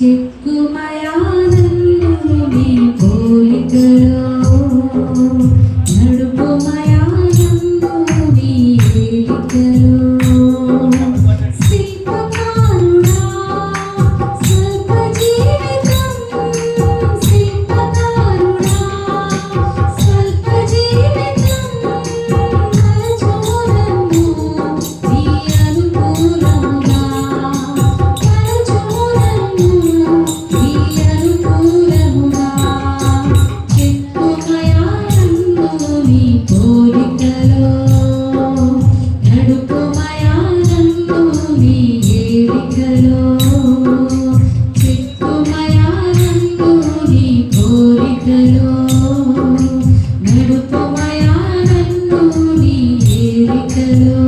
ചിക്കുമയാ to